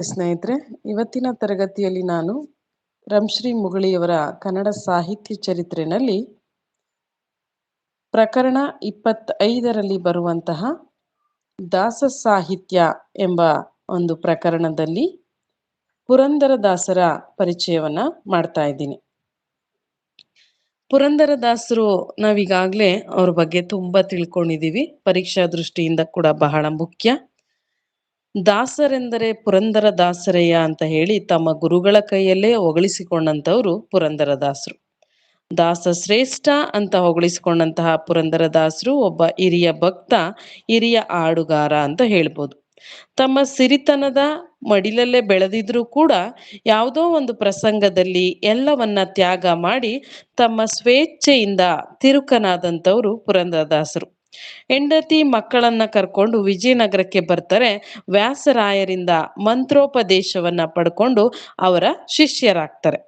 ಸ್ನೇಹಿತರೆ, ಇವತ್ತಿನ ತರಗತಿಯಲ್ಲಿ ನಾನು ರಂಶ್ರೀ ಮುಗಳಿಯವರ ಕನ್ನಡ ಸಾಹಿತ್ಯ ಚರಿತ್ರೆನಲ್ಲಿ ಪ್ರಕರಣ ಇಪ್ಪತ್ತೈದರಲ್ಲಿ ಬರುವಂತಹ ದಾಸ ಸಾಹಿತ್ಯ ಎಂಬ ಒಂದು ಪ್ರಕರಣದಲ್ಲಿ ಪುರಂದರದಾಸರ ಪರಿಚಯವನ್ನ ಮಾಡ್ತಾ ಇದ್ದೀನಿ. ಪುರಂದರದಾಸರು ನಾವೀಗಾಗಲೇ ಅವ್ರ ಬಗ್ಗೆ ತುಂಬಾ ತಿಳ್ಕೊಂಡಿದೀವಿ ಪರೀಕ್ಷಾ ದೃಷ್ಟಿಯಿಂದ ಕೂಡ ಬಹಳ ಮುಖ್ಯ. ದಾಸರೆಂದರೆ ಪುರಂದರ ದಾಸರಯ್ಯ ಅಂತ ಹೇಳಿ ತಮ್ಮ ಗುರುಗಳ ಕೈಯಲ್ಲೇ ಹೊಗಳಿಸಿಕೊಂಡಂಥವ್ರು ಪುರಂದರ ದಾಸರು. ದಾಸ ಶ್ರೇಷ್ಠ ಅಂತ ಹೊಗಳಿಸಿಕೊಂಡಂತಹ ಪುರಂದರದಾಸರು ಒಬ್ಬ ಹಿರಿಯ ಭಕ್ತ, ಹಿರಿಯ ಆಡುಗಾರ ಅಂತ ಹೇಳ್ಬೋದು. ತಮ್ಮ ಸಿರಿತನದ ಮಡಿಲಲ್ಲೇ ಬೆಳೆದಿದ್ರೂ ಕೂಡ ಯಾವುದೋ ಒಂದು ಪ್ರಸಂಗದಲ್ಲಿ ಎಲ್ಲವನ್ನ ತ್ಯಾಗ ಮಾಡಿ ತಮ್ಮ ಸ್ವೇಚ್ಛೆಯಿಂದ ತಿರುಕನಾದಂಥವ್ರು ಪುರಂದರದಾಸರು ಹೆಂಡತಿ ಮಕ್ಕಳನ್ನ ಕರ್ಕೊಂಡು ವಿಜಯನಗರಕ್ಕೆ ಬರ್ತಾರೆ. ವ್ಯಾಸರಾಯರಿಂದ ಮಂತ್ರೋಪದೇಶವನ್ನ ಪಡ್ಕೊಂಡು ಅವರ ಶಿಷ್ಯರಾಗ್ತಾರೆ.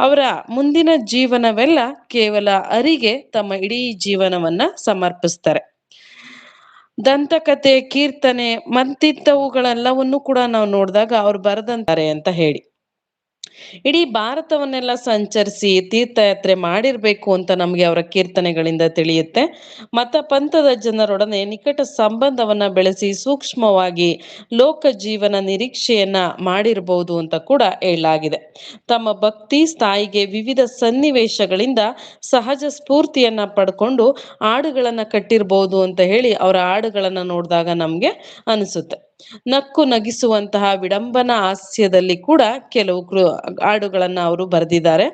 ಅವರ ಮುಂದಿನ ಜೀವನವೆಲ್ಲ ಕೇವಲ ಅರಿಗೆ ತಮ್ಮ ಇಡೀ ಜೀವನವನ್ನ ಸಮರ್ಪಿಸ್ತಾರೆ. ದಂತಕತೆ, ಕೀರ್ತನೆ ಮಂತಿದ್ದವುಗಳೆಲ್ಲವನ್ನು ಕೂಡ ನಾವು ನೋಡಿದಾಗ ಅವ್ರು ಬರೆದಂತಾರೆ ಅಂತ ಹೇಳಿ. ಇಡೀ ಭಾರತವನ್ನೆಲ್ಲ ಸಂಚರಿಸಿ ತೀರ್ಥಯಾತ್ರೆ ಮಾಡಿರ್ಬೇಕು ಅಂತ ನಮಗೆ ಅವರ ಕೀರ್ತನೆಗಳಿಂದ ತಿಳಿಯುತ್ತೆ. ಮತ ಪಂಥದ ಜನರೊಡನೆ ನಿಕಟ ಸಂಬಂಧವನ್ನ ಬೆಳೆಸಿ ಸೂಕ್ಷ್ಮವಾಗಿ ಲೋಕ ಜೀವನ ನಿರೀಕ್ಷೆಯನ್ನ ಮಾಡಿರಬಹುದು ಅಂತ ಕೂಡ ಹೇಳಲಾಗಿದೆ. ತಮ್ಮ ಭಕ್ತಿ ಸ್ಥಾಯಿಗೆ ವಿವಿಧ ಸನ್ನಿವೇಶಗಳಿಂದ ಸಹಜ ಸ್ಫೂರ್ತಿಯನ್ನ ಪಡ್ಕೊಂಡು ಹಾಡುಗಳನ್ನ ಕಟ್ಟಿರ್ಬೋದು ಅಂತ ಹೇಳಿ ಅವರ ಹಾಡುಗಳನ್ನ ನೋಡಿದಾಗ ನಮ್ಗೆ ಅನಿಸುತ್ತೆ. ನಕ್ಕು ನಗಿಸುವಂತಹ ವಿಡಂಬನ ಹಾಸ್ಯದಲ್ಲಿ ಕೂಡ ಕೆಲವು ಕೃ ಹಾಡುಗಳನ್ನ ಅವರು ಬರೆದಿದ್ದಾರೆ.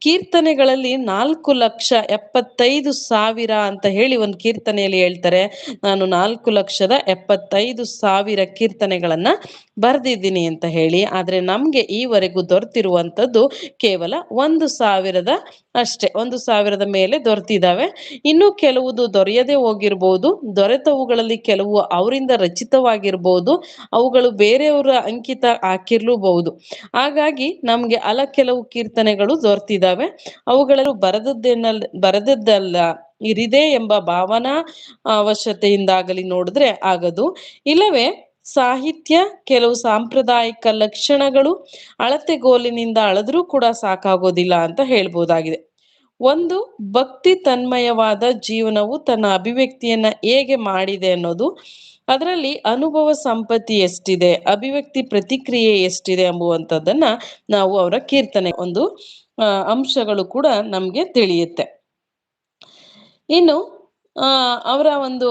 ಕೀರ್ತನೆಗಳಲ್ಲಿ ನಾಲ್ಕು ಲಕ್ಷ ಎಪ್ಪತ್ತೈದು ಸಾವಿರ ಅಂತ ಹೇಳಿ ಒಂದು ಕೀರ್ತನೆಯಲ್ಲಿ ಹೇಳ್ತಾರೆ. ನಾನು ನಾಲ್ಕು ಲಕ್ಷದ ಎಪ್ಪತ್ತೈದು ಸಾವಿರ ಕೀರ್ತನೆಗಳನ್ನ ಬರೆದಿದ್ದೀನಿ ಅಂತ ಹೇಳಿ. ಆದ್ರೆ ನಮ್ಗೆ ಈವರೆಗೂ ದೊರೆತಿರುವಂತದ್ದು ಕೇವಲ ಒಂದು ಸಾವಿರದ ಅಷ್ಟೇ. ಒಂದು ಸಾವಿರದ ಮೇಲೆ ದೊರೆತಿದ್ದಾವೆ. ಇನ್ನು ಕೆಲವುದು ದೊರೆಯದೆ ಹೋಗಿರ್ಬೋದು. ದೊರೆತವುಗಳಲ್ಲಿ ಕೆಲವು ಅವರಿಂದ ರಚಿತವಾಗಿರ್ಬೋದು. ಅವುಗಳು ಬೇರೆಯವರ ಅಂಕಿತ ಹಾಕಿರ್ಲೂಬಹುದು. ಹಾಗಾಗಿ ನಮ್ಗೆ ಅಲ ಕೆಲವು ಕೀರ್ತನೆಗಳು ದೊರೆತಿದ್ದಾವೆ. ಅವುಗಳಲ್ಲೂ ಬರೆದದ್ದೇನಲ್, ಬರೆದದ್ದಲ್ಲ, ಇರಿದೆ ಎಂಬ ಭಾವನಾ ಅವಶ್ಯತೆಯಿಂದಾಗಲಿ ನೋಡಿದ್ರೆ ಆಗದು. ಇಲ್ಲವೇ, ಸಾಹಿತ್ಯ ಕೆಲವು ಸಾಂಪ್ರದಾಯಿಕ ಲಕ್ಷಣಗಳು ಅಳತೆಗೋಲಿನಿಂದ ಅಳದ್ರೂ ಕೂಡ ಸಾಕಾಗೋದಿಲ್ಲ ಅಂತ ಹೇಳ್ಬೋದಾಗಿದೆ. ಒಂದು ಭಕ್ತಿ ತನ್ಮಯವಾದ ಜೀವನವು ತನ್ನ ಅಭಿವ್ಯಕ್ತಿಯನ್ನ ಹೇಗೆ ಮಾಡಿದೆ ಅನ್ನೋದು. ಅದರಲ್ಲಿ ಅನುಭವ ಸಂಪತ್ತಿ ಎಷ್ಟಿದೆ, ಅಭಿವ್ಯಕ್ತಿ ಪ್ರತಿಕ್ರಿಯೆ ಎಷ್ಟಿದೆ ಎಂಬುವಂಥದ್ದನ್ನ ನಾವು ಅವರ ಕೀರ್ತನೆ ಒಂದು ಅಂಶಗಳು ಕೂಡ ನಮ್ಗೆ ತಿಳಿಯುತ್ತೆ. ಇನ್ನು ಅವರ ಒಂದು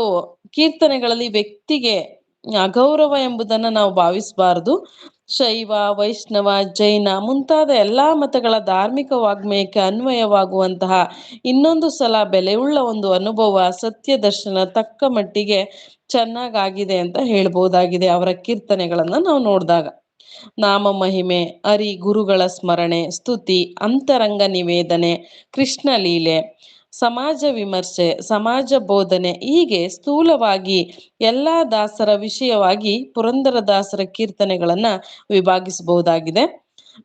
ಕೀರ್ತನೆಗಳಲ್ಲಿ ವ್ಯಕ್ತಿಗೆ ಅಗೌರವ ಎಂಬುದನ್ನ ನಾವು ಭಾವಿಸಬಾರದು. ಶೈವ, ವೈಷ್ಣವ, ಜೈನ ಮುಂತಾದ ಎಲ್ಲಾ ಮತಗಳ ಧಾರ್ಮಿಕ ವಾಗ್ಮಯಕ್ಕೆ ಅನ್ವಯವಾಗುವಂತಹ ಇನ್ನೊಂದು ಸಲ ಬೆಲೆಯುಳ್ಳ ಒಂದು ಅನುಭವ ಸತ್ಯ ದರ್ಶನ ತಕ್ಕ ಮಟ್ಟಿಗೆ ಚೆನ್ನಾಗಾಗಿದೆ ಅಂತ ಹೇಳ್ಬೋದಾಗಿದೆ ಅವರ ಕೀರ್ತನೆಗಳನ್ನ ನಾವು ನೋಡಿದಾಗ. ನಾಮ ಮಹಿಮೆ, ಅರಿ ಗುರುಗಳ ಸ್ಮರಣೆ, ಸ್ತುತಿ, ಅಂತರಂಗ ನಿವೇದನೆ, ಕೃಷ್ಣ ಲೀಲೆ ಸಮಾಜ ವಿಮರ್ಶೆ, ಸಮಾಜ ಬೋಧನೆ ಹೀಗೆ ಸ್ಥೂಲವಾಗಿ ಎಲ್ಲಾ ದಾಸರ ವಿಷಯವಾಗಿ ಪುರಂದರದಾಸರ ಕೀರ್ತನೆಗಳನ್ನ ವಿಭಾಗಿಸಬಹುದಾಗಿದೆ.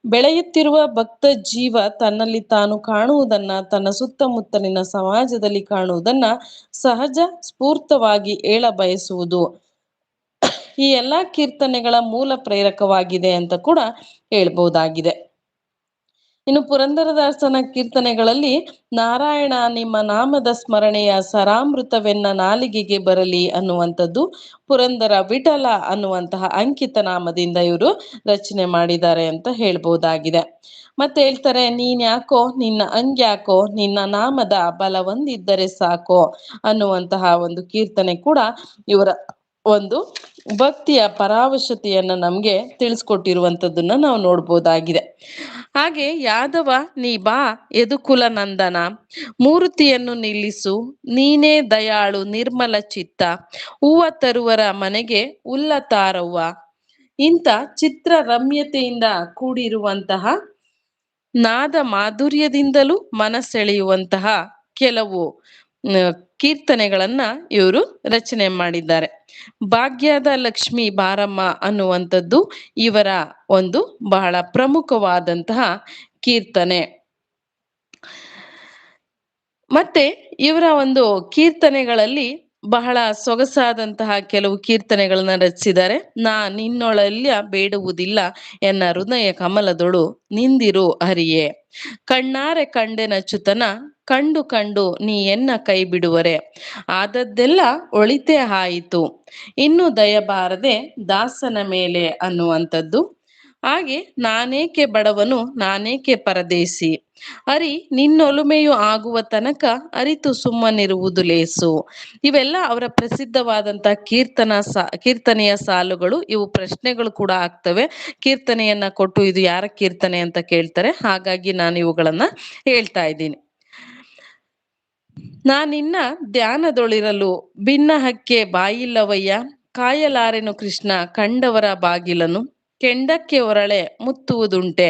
ಬೆಳೆಯುತ್ತಿರುವ ಭಕ್ತ ಜೀವ ತನ್ನಲ್ಲಿ ತಾನು ಕಾಣುವುದನ್ನ, ತನ್ನ ಸುತ್ತಮುತ್ತಲಿನ ಸಮಾಜದಲ್ಲಿ ಕಾಣುವುದನ್ನ ಸಹಜ ಸ್ಫೂರ್ತವಾಗಿ ಏಳ ಬಯಸುವುದು ಈ ಎಲ್ಲಾ ಕೀರ್ತನೆಗಳ ಮೂಲ ಪ್ರೇರಕವಾಗಿದೆ ಅಂತ ಕೂಡ ಹೇಳ್ಬಹುದಾಗಿದೆ. ಇನ್ನು ಪುರಂದರದಾಸನ ಕೀರ್ತನೆಗಳಲ್ಲಿ ನಾರಾಯಣ ನಿಮ್ಮ ನಾಮದ ಸ್ಮರಣೆಯ ಸರಾಮೃತವೆನ್ನ ನಾಲಿಗೆಗೆ ಬರಲಿ ಅನ್ನುವಂಥದ್ದು ಪುರಂದರ ವಿಠಲ ಅನ್ನುವಂತಹ ಅಂಕಿತ ನಾಮದಿಂದ ಇವರು ರಚನೆ ಮಾಡಿದ್ದಾರೆ ಅಂತ ಹೇಳ್ಬಹುದಾಗಿದೆ ಮತ್ತೆ ಹೇಳ್ತಾರೆ, ನೀನ್ ಯಾಕೋ, ನಿನ್ನ ಅಂಗ್ಯಾಕೋ ನಿನ್ನ ನಾಮದ ಬಲವೊಂದಿದ್ದರೆ ಸಾಕೋ ಅನ್ನುವಂತಹ ಒಂದು ಕೀರ್ತನೆ ಕೂಡ ಇವರ ಒಂದು ಭಕ್ತಿಯ ಪರಾವಶತೆಯನ್ನ ನಮ್ಗೆ ತಿಳಿಸ್ಕೊಟ್ಟಿರುವಂತದನ್ನ ನಾವು ನೋಡ್ಬೋದಾಗಿದೆ. ಹಾಗೆ ಯಾದವ, ನೀ ಬಾ ಎದುಕುಲ ನಂದನ, ಮೂರ್ತಿಯನ್ನು ನಿಲ್ಲಿಸು, ನೀನೇ ದಯಾಳು, ನಿರ್ಮಲ ಚಿತ್ತ, ಹೂವ ತರುವರ ಮನೆಗೆ ಉಲ್ಲತಾರವ್ವ ಇಂಥ ಚಿತ್ರ ರಮ್ಯತೆಯಿಂದ ಕೂಡಿರುವಂತಹ ನಾದ ಮಾಧುರ್ಯದಿಂದಲೂ ಮನಸೆಳೆಯುವಂತಹ ಕೆಲವು ಕೀರ್ತನೆಗಳನ್ನ ಇವರು ರಚನೆ ಮಾಡಿದ್ದಾರೆ. ಭಾಗ್ಯದ ಲಕ್ಷ್ಮಿ ಬಾರಮ್ಮ ಅನ್ನುವಂಥದ್ದು ಇವರ ಒಂದು ಬಹಳ ಪ್ರಮುಖವಾದಂತಹ ಕೀರ್ತನೆ. ಮತ್ತೆ ಇವರ ಒಂದು ಕೀರ್ತನೆಗಳಲ್ಲಿ ಬಹಳ ಸೊಗಸಾದಂತಹ ಕೆಲವು ಕೀರ್ತನೆಗಳನ್ನ ರಚಿಸಿದ್ದಾರೆ. ನಾ ನಿನ್ನೊಳಲ್ಯ ಬೇಡುವುದಿಲ್ಲ ಎನ್ನ ಹೃದಯ ಕಮಲದೊಳು ನಿಂದಿರು ಹರಿಯೇ ಕಣ್ಣಾರೆ ಕಂಡೆನಚ್ಯುತನ ಕಂಡು ಕಂಡು ನೀ ಎನ್ನ ಕೈ ಬಿಡುವರೆ. ಆದದ್ದೆಲ್ಲ ಒಳಿತೇ ಆಯಿತು. ಇನ್ನು ದಯಬಾರದೆ ದಾಸನ ಮೇಲೆ ಅನ್ನುವಂಥದ್ದು. ಹಾಗೆ ನಾನೇಕೆ ಬಡವನು, ನಾನೇಕೆ ಪರದೇಸಿ ಅರಿ, ನಿನ್ನೊಲುಮೆಯು ಆಗುವ ತನಕ ಅರಿತು ಸುಮ್ಮನಿರುವುದು ಲೇಸು. ಇವೆಲ್ಲ ಅವರ ಪ್ರಸಿದ್ಧವಾದಂತಹ ಕೀರ್ತನ ಸಾ, ಕೀರ್ತನೆಯ ಸಾಲುಗಳು. ಇವು ಪ್ರಶ್ನೆಗಳು ಕೂಡ ಆಗ್ತವೆ. ಕೀರ್ತನೆಯನ್ನ ಕೊಟ್ಟು ಇದು ಯಾರ ಕೀರ್ತನೆ ಅಂತ ಕೇಳ್ತಾರೆ. ಹಾಗಾಗಿ ನಾನು ಇವುಗಳನ್ನ ಹೇಳ್ತಾ ಇದ್ದೀನಿ. ನಾನಿನ್ನ ಧ್ಯಾನದೊಳಿರಲು ಭಿನ್ನ ಹಕ್ಕೆ ಬಾಯಿಲ್ಲವಯ್ಯ, ಕಾಯಲಾರೆನು ಕೃಷ್ಣ, ಕಂಡವರ ಬಾಗಿಲನು. ಕೆಂಡಕ್ಕೆ ಒರಳೆ ಮುತ್ತುವುದುಂಟೆ.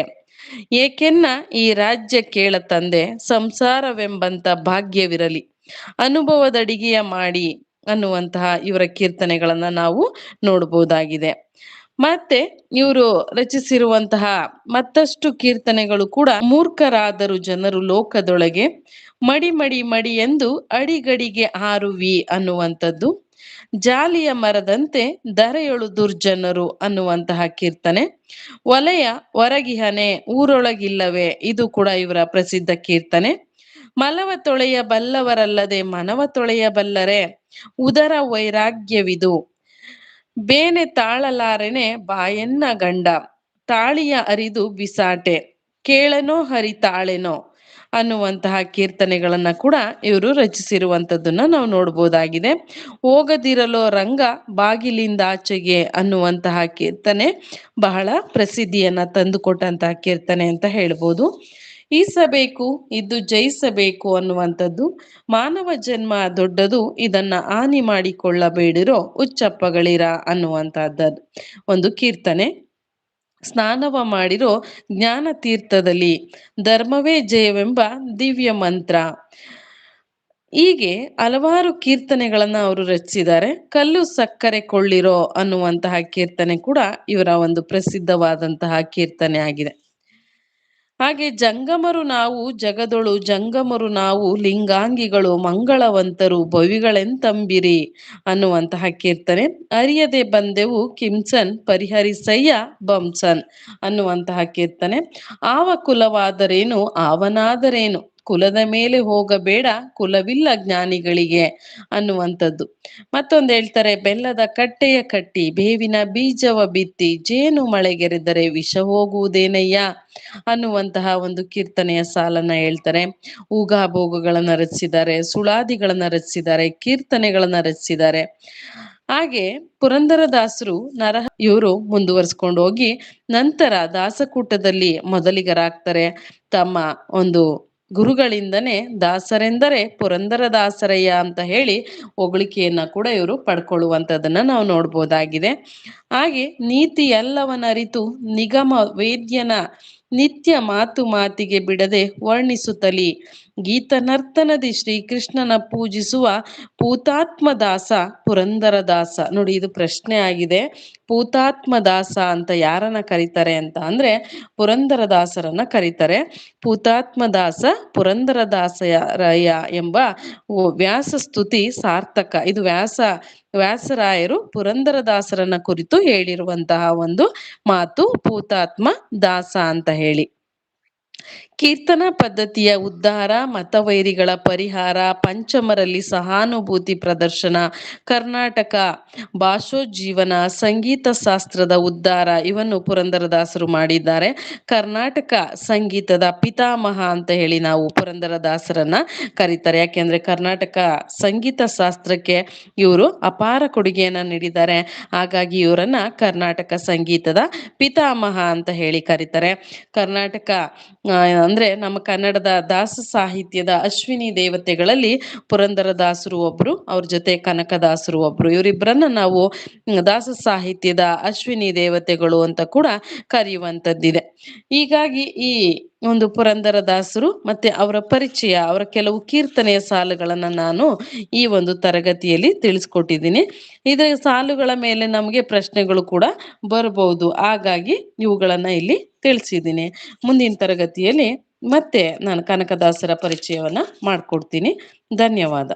ಏಕೆನ್ನ ಈ ರಾಜ್ಯ ಕೇಳ ತಂದೆ ಸಂಸಾರವೆಂಬಂತ ಭಾಗ್ಯವಿರಲಿ. ಅನುಭವದಡಿಗೆಯ ಮಾಡಿ ಅನ್ನುವಂತಹ ಇವರ ಕೀರ್ತನೆಗಳನ್ನ ನಾವು ನೋಡಬಹುದಾಗಿದೆ ಮತ್ತೆ ಇವರು ರಚಿಸಿರುವಂತಹ ಮತ್ತಷ್ಟು ಕೀರ್ತನೆಗಳು ಕೂಡ ಮೂರ್ಖರಾದರು ಜನರು ಲೋಕದೊಳಗೆ ಮಡಿ ಮಡಿ ಮಡಿ ಎಂದು ಅಡಿಗಡಿಗೆ ಹಾರುವಿ ಅನ್ನುವಂಥದ್ದು ಜಾಲಿಯ ಮರದಂತೆ ಧರೆಯೊಳು ದುರ್ಜನರು ಅನ್ನುವಂತಹ ಕೀರ್ತನೆ. ಒಲೆಯ ಹೊರಗಿಹನೆ ಊರೊಳಗಿಲ್ಲವೇ, ಇದು ಕೂಡ ಇವರ ಪ್ರಸಿದ್ಧ ಕೀರ್ತನೆ. ಮಲವ ತೊಳೆಯ ಬಲ್ಲವರಲ್ಲದೆ ಮನವ ತೊಳೆಯಬಲ್ಲರೆ ಉದರ ವೈರಾಗ್ಯವಿದು. ಬೇನೆ ತಾಳಲಾರೆನೆ ಬಾಯನ್ನ ಗಂಡ, ತಾಳಿಯ ಅರಿದು ಬಿಸಾಟೆ, ಕೇಳನೋ ಹರಿ ತಾಳೆನೋ ಅನ್ನುವಂತಹ ಕೀರ್ತನೆಗಳನ್ನ ಕೂಡ ಇವರು ರಚಿಸಿರುವಂತದ್ದನ್ನ ನಾವು ನೋಡ್ಬೋದಾಗಿದೆ. ಹೋಗದಿರಲೋ ರಂಗ ಬಾಗಿಲಿಂದ ಆಚೆಗೆ ಅನ್ನುವಂತಹ ಕೀರ್ತನೆ ಬಹಳ ಪ್ರಸಿದ್ಧಿಯನ್ನ ತಂದುಕೊಟ್ಟಂತಹ ಕೀರ್ತನೆ ಅಂತ ಹೇಳ್ಬೋದು. ಈಸಬೇಕು, ಇದ್ದು ಜಯಿಸಬೇಕು ಅನ್ನುವಂಥದ್ದು, ಮಾನವ ಜನ್ಮ ದೊಡ್ಡದು, ಇದನ್ನ ಹಾನಿ ಮಾಡಿಕೊಳ್ಳಬೇಡಿರೋ ಉಚ್ಚಪ್ಪಗಳಿರ ಅನ್ನುವಂತಹದ್ದು ಒಂದು ಕೀರ್ತನೆ. ಸ್ನಾನವ ಮಾಡಿರೋ ಜ್ಞಾನ ತೀರ್ಥದಲ್ಲಿ ಧರ್ಮವೇ ಜಯವೆಂಬ ದಿವ್ಯ ಮಂತ್ರ. ಹೀಗೆ ಹಲವಾರು ಕೀರ್ತನೆಗಳನ್ನ ಅವರು ರಚಿಸಿದ್ದಾರೆ. ಕಲ್ಲು ಸಕ್ಕರೆ ಕೊಳ್ಳಿರೋ ಅನ್ನುವಂತಹ ಕೀರ್ತನೆ ಕೂಡ ಇವರ ಒಂದು ಪ್ರಸಿದ್ಧವಾದಂತಹ ಕೀರ್ತನೆ ಆಗಿದೆ. ಹಾಗೆ ಜಂಗಮರು ನಾವು ಜಗದೊಳು, ಜಂಗಮರು ನಾವು ಲಿಂಗಾಂಗಿಗಳು, ಮಂಗಳವಂತರು, ಭವಿಗಳೆಂತಂಬಿರಿ ಅನ್ನುವಂತಹ ಕೀರ್ತನೆ. ಅರಿಯದೆ ಬಂದೆವು ಕಿಮ್ಸನ್, ಪರಿಹರಿಸಯ್ಯ ಬಂಸನ್ ಅನ್ನುವಂತಹ ಕೀರ್ತನೆ. ಆವ ಕುಲವಾದರೇನು ಆವನಾದರೇನು? ಕುಲದ ಮೇಲೆ ಹೋಗಬೇಡ, ಕುಲವಿಲ್ಲ ಜ್ಞಾನಿಗಳಿಗೆ ಅನ್ನುವಂಥದ್ದು. ಮತ್ತೊಂದು ಹೇಳ್ತಾರೆ, ಬೆಲ್ಲದ ಕಟ್ಟೆಯ ಕಟ್ಟಿ, ಬೇವಿನ ಬೀಜವ ಬಿತ್ತಿ, ಜೇನು ಮಳೆಗೆರೆದರೆ ವಿಷ ಹೋಗುವುದೇನಯ್ಯ? ಅನ್ನುವಂತಹ ಒಂದು ಕೀರ್ತನೆಯ ಸಾಲನ್ನ ಹೇಳ್ತಾರೆ. ಊಗಾಭೋಗಗಳನ್ನ ರಚಿಸಿದ್ದಾರೆ, ಸುಳಾದಿಗಳನ್ನ ರಚಿಸಿದ್ದಾರೆ, ಕೀರ್ತನೆಗಳನ್ನ ರಚಿಸಿದ್ದಾರೆ. ಹಾಗೆ ಪುರಂದರದಾಸರು ನರಹ ಇವರು ಮುಂದುವರಿಸ್ಕೊಂಡು ಹೋಗಿ ನಂತರ ದಾಸಕೂಟದಲ್ಲಿ ಮೊದಲಿಗರಾಗ್ತಾರೆ. ತಮ್ಮ ಒಂದು ಗುರುಗಳಿಂದನೇ ದಾಸರೆಂದರೆ ಪುರಂದರ ದಾಸರಯ್ಯ ಅಂತ ಹೇಳಿ ಹೊಗಳಿಕೆಯನ್ನ ಕೂಡ ಇವರು ಪಡ್ಕೊಳ್ಳುವಂಥದ್ದನ್ನ ನಾವು ನೋಡ್ಬೋದಾಗಿದೆ. ಹಾಗೆ ನೀತಿ ಎಲ್ಲವನ್ನರಿತು ನಿಗಮ, ವೇದ್ಯನ ನಿತ್ಯ ಮಾತು ಮಾತಿಗೆ ಬಿಡದೆ ವರ್ಣಿಸುತ್ತಲಿ. ಗೀತನರ್ತನದಿ ಶ್ರೀಕೃಷ್ಣನ ಪೂಜಿಸುವ ಪೂತಾತ್ಮ ದಾಸ ನೋಡಿ, ಇದು ಪ್ರಶ್ನೆ ಆಗಿದೆ. ಪೂತಾತ್ಮ ದಾಸ ಅಂತ ಯಾರನ್ನ ಕರೀತಾರೆ ಅಂತ ಅಂದ್ರೆ ಪುರಂದರ ದಾಸರನ್ನ ಕರೀತಾರೆ. ಪೂತಾತ್ಮ ದಾಸ ಪುರಂದರ ಎಂಬ ವ್ಯಾಸ ಸ್ತುತಿ ಸಾರ್ಥಕ. ಇದು ವ್ಯಾಸ ವ್ಯಾಸರಾಯರು ಪುರಂದರದಾಸರನ್ನ ಕುರಿತು ಹೇಳಿರುವಂತಹ ಒಂದು ಮಾತು ಪೂತಾತ್ಮ ದಾಸ ಅಂತ ಹೇಳಿ. ಕೀರ್ತನಾ ಪದ್ಧತಿಯ ಉದ್ಧಾರ, ಮತವೈರಿಗಳ ಪರಿಹಾರ, ಪಂಚಮರಲ್ಲಿ ಸಹಾನುಭೂತಿ ಪ್ರದರ್ಶನ, ಕರ್ನಾಟಕ ಭಾಷೋಜ್ಜೀವನ, ಸಂಗೀತ ಶಾಸ್ತ್ರದ ಉದ್ಧಾರ ಇವನ್ನು ಪುರಂದರದಾಸರು ಮಾಡಿದ್ದಾರೆ. ಕರ್ನಾಟಕ ಸಂಗೀತದ ಪಿತಾಮಹ ಅಂತ ಹೇಳಿ ನಾವು ಪುರಂದರದಾಸರನ್ನ ಕರೀತಾರೆ. ಯಾಕೆಂದ್ರೆ ಕರ್ನಾಟಕ ಸಂಗೀತ ಶಾಸ್ತ್ರಕ್ಕೆ ಇವರು ಅಪಾರ ಕೊಡುಗೆಯನ್ನ ನೀಡಿದ್ದಾರೆ. ಹಾಗಾಗಿ ಇವರನ್ನ ಕರ್ನಾಟಕ ಸಂಗೀತದ ಪಿತಾಮಹ ಅಂತ ಹೇಳಿ ಕರೀತಾರೆ. ಕರ್ನಾಟಕ ಅಂದ್ರೆ ನಮ್ಮ ಕನ್ನಡದ ದಾಸ ಸಾಹಿತ್ಯದ ಅಶ್ವಿನಿ ದೇವತೆಗಳಲ್ಲಿ ಪುರಂದರದಾಸರು ಒಬ್ರು, ಅವ್ರ ಜೊತೆ ಕನಕದಾಸರು ಒಬ್ರು. ಇವರಿಬ್ಬರನ್ನ ನಾವು ದಾಸ ಸಾಹಿತ್ಯದ ಅಶ್ವಿನಿ ದೇವತೆಗಳು ಅಂತ ಕೂಡ ಕರೆಯುವಂತದ್ದಿದೆ ಹೀಗಾಗಿ ಈ ಒಂದು ಪುರಂದರದಾಸರು ಮತ್ತೆ ಅವರ ಪರಿಚಯ, ಅವರ ಕೆಲವು ಕೀರ್ತನೆಯ ಸಾಲುಗಳನ್ನ ನಾನು ಈ ಒಂದು ತರಗತಿಯಲ್ಲಿ ತಿಳಿಸ್ಕೊಟ್ಟಿದ್ದೀನಿ. ಇದರ ಸಾಲುಗಳ ಮೇಲೆ ನಮಗೆ ಪ್ರಶ್ನೆಗಳು ಕೂಡ ಬರಬಹುದು ಹಾಗಾಗಿ ಇವುಗಳನ್ನ ಇಲ್ಲಿ ತಿಳಿಸಿದ್ದೀನಿ. ಮುಂದಿನ ತರಗತಿಯಲ್ಲಿ ಮತ್ತೆ ನಾನು ಕನಕದಾಸರ ಪರಿಚಯವನ್ನ ಮಾಡ್ಕೊಡ್ತೀನಿ. ಧನ್ಯವಾದ.